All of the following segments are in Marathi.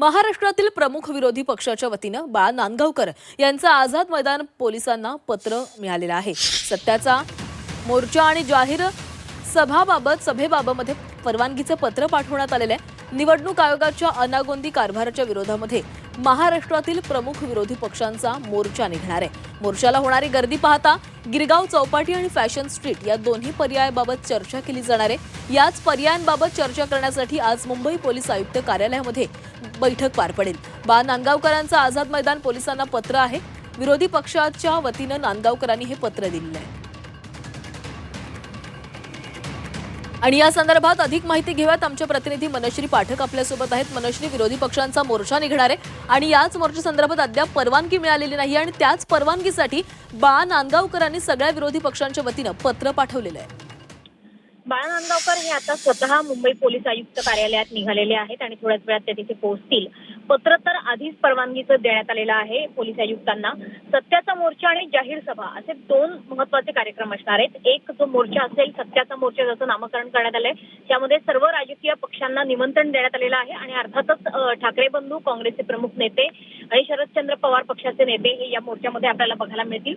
महाराष्ट्रातील प्रमुख विरोधी पक्षाच्या वतीनं बाळा नांदगावकर यांचं आझाद मैदान पोलिसांना पत्र मिळालेलं आहे. सत्याचा मोर्चा आणि जाहीर सभाबाबत सभेबाबतमध्ये परवानगीचं पत्र पाठवण्यात आलेलं आहे. निवडणूक आयोगाच्या अनागोंदी कारभाराच्या विरोधामध्ये महाराष्ट्रातील प्रमुख विरोधी पक्षांचा मोर्चा निघणार आहे. मोर्चाला होणारी गर्दी पाहता गिरगाव चौपाटी आणि फॅशन स्ट्रीट या दोन्ही पर्यायाबाबत चर्चा केली जाणार आहे. याच पर्यायांबाबत चर्चा करण्यासाठी आज मुंबई पोलीस आयुक्त कार्यालयामध्ये बैठक पार पडेल. बा नांदगावकरांचं आझाद मैदान पोलिसांना पत्र आहे. विरोधी पक्षाच्या वतीनं नांदगावकरांनी हे पत्र दिलेलं आहे. आणि या संदर्भात अधिक माहिती घेऊयात. आमचे प्रतिनिधी मनश्री पाठक आपल्यासोबत आहेत. मनश्री विरोधी पक्षांचा मोर्चा निघणार आहे. आणि याच मोर्चा संदर्भात अद्याप परवानगी मिळालेली नाही. आणि त्याच परवानगीसाठी बा नांदगावकरांनी सगळ्या विरोधी पक्षांच्या वतीनं पत्र पाठवलेलं आहे. बाळा नांदगावकर हे आता स्वतः मुंबई पोलीस आयुक्त कार्यालयात निघालेले आहेत आणि थोड्याच वेळात ते तिथे पोहोचतील. पत्र तर आधीच परवानगीचं देण्यात आलेलं आहे पोलीस आयुक्तांना. सत्याचा मोर्चा आणि जाहीर सभा असे दोन महत्त्वाचे कार्यक्रम असणार आहेत. एक जो मोर्चा असेल सत्याचा मोर्चा ज्याचं नामकरण करण्यात आलंय त्यामध्ये सर्व राजकीय पक्षांना निमंत्रण देण्यात आलेलं आहे आणि अर्थातच ठाकरे बंधू काँग्रेसचे प्रमुख नेते आणि शरदचंद्र पवार पक्षाचे नेते हे या मोर्चामध्ये आपल्याला बघायला मिळतील.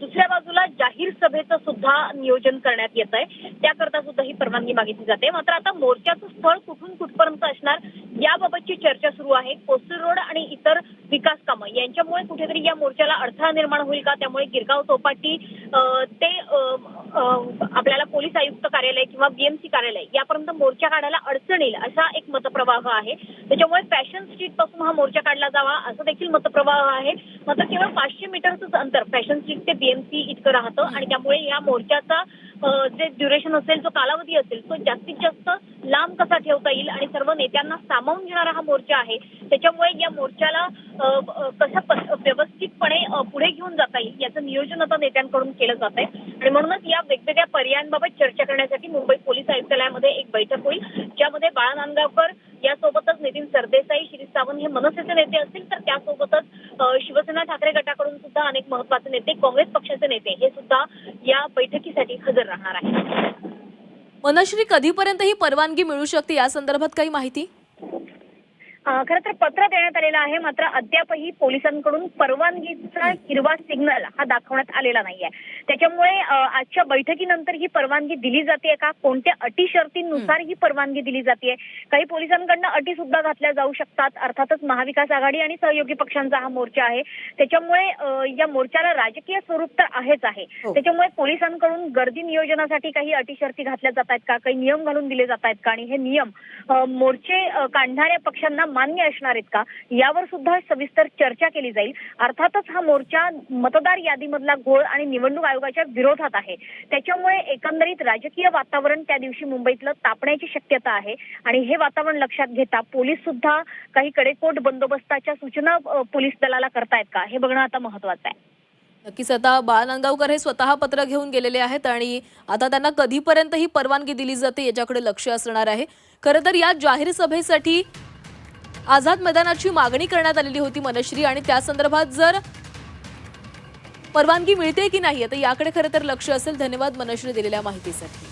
दुसऱ्या बाजूला जाहीर सभेचं सुद्धा नियोजन करण्यात येत आहे त्याकरता सुद्धा ही परवानगी मागितली जाते. मात्र आता मोर्चाचं स्थळ कुठून कुठपर्यंत असणार याबाबतची चर्चा सुरू आहे. कोस्टल रोड आणि इतर विकास कामं यांच्यामुळे कुठेतरी या मोर्चाला अडथळा निर्माण होईल का? त्यामुळे गिरगाव चौपाटी ते आपल्याला पोलीस आयुक्त कार्यालय किंवा बीएमसी कार्यालय यापर्यंत मोर्चा काढायला अडचण येईल असा एक मतप्रवाह आहे. त्याच्यामुळे फॅशन स्ट्रीटपासून हा मोर्चा काढला जावा असं देखील मतप्रवाह आहे. मात्र केवळ पाचशे मीटरचंच अंतर फॅशन स्ट्रीट ते बीएमसी इतकं राहतं आणि त्यामुळे या मोर्चाचा जे ड्युरेशन असेल जो कालावधी असेल तो जास्तीत जास्त लांब कसा ठेवता येईल आणि सर्व नेत्यांना सामावून घेणारा हा मोर्चा आहे. त्याच्यामुळे या मोर्चाला कसं प- व्यवस्थितपणे पुढे घेऊन जाता येईल याचं नियोजन आता नेत्यांकडून केलं जात आहे. आणि म्हणूनच या वेगवेगळ्या पर्यायांबाबत चर्चा करण्यासाठी मुंबई पोलीस आयुक्तालयामध्ये एक बैठक होईल ज्यामध्ये बाळा नांदगावकर यासोबतच नितीन सरदेसाई शिरीष सावंत हे मनसेचे नेते असतील तर त्यासोबतच शिवसेना ठाकरे गटाकडून सुद्धा अनेक महत्त्वाचे नेते काँग्रेस पक्षाचे नेते हे सुद्धा या बैठकीसाठी हजर राहणार आहेत. मनश्री कधीपर्यंत ही परवानगी मिळू शकते या संदर्भात काही माहिती? खरं तर पत्र देण्यात आलेलं आहे मात्र अद्यापही पोलिसांकडून परवानगीचा हिरवा सिग्नल हा दाखवण्यात आलेला नाहीये. त्याच्यामुळे आजच्या बैठकीनंतर ही परवानगी दिली जाते का? कोणत्या अटी शर्तींनुसार ही परवानगी दिली जाते काही पोलिसांकडनं अटी सुद्धा घातल्या जाऊ शकतात अर्थातच महाविकास आघाडी आणि सहयोगी पक्षांचा हा मोर्चा आहे. त्याच्यामुळे या मोर्चाला राजकीय स्वरूप तर आहेच आहे. हो. त्याच्यामुळे पोलिसांकडून गर्दी नियोजनासाठी काही अटी शर्ती घातल्या जात आहेत का? काही नियम घालून दिले जात आहेत का? आणि हे नियम मोर्चे काढणाऱ्या पक्षांना मान्य असणार आहेत का? यावर सुद्धा सविस्तर चर्चा केली जाईल. अर्थातच हा मोर्चा मतदार यादीमधला घोळ आणि निवडणूक आयोगाच्या विरोधात आहे. त्याच्यामुळे एकंदरीत राजकीय वातावरण त्या दिवशी मुंबईतलं तापण्याची शक्यता आहे. आणि हे वातावरण लक्षात घेता पोलीस सुद्धा काही कडेकोट बंदोबस्ताच्या सूचना पोलीस दलाला करतायत का? हे बघणं आता महत्वाचं आहे. नक्कीच आता बाळनांदगावकर हे स्वतः पत्र घेऊन गेलेले आहेत आणि आता त्यांना कधीपर्यंत ही परवानगी दिली जाते याच्याकडे लक्ष असणार आहे. खरं तर या जाहीर सभेसाठी आझाद मैदानाची मागणी करण्यात आलेली होती मनश्री आणि त्या संदर्भात जर परवानगी मिळते की नाही आता याकडे खरं तर लक्ष असेल. धन्यवाद मनश्री दिलेल्या माहितीसाठी.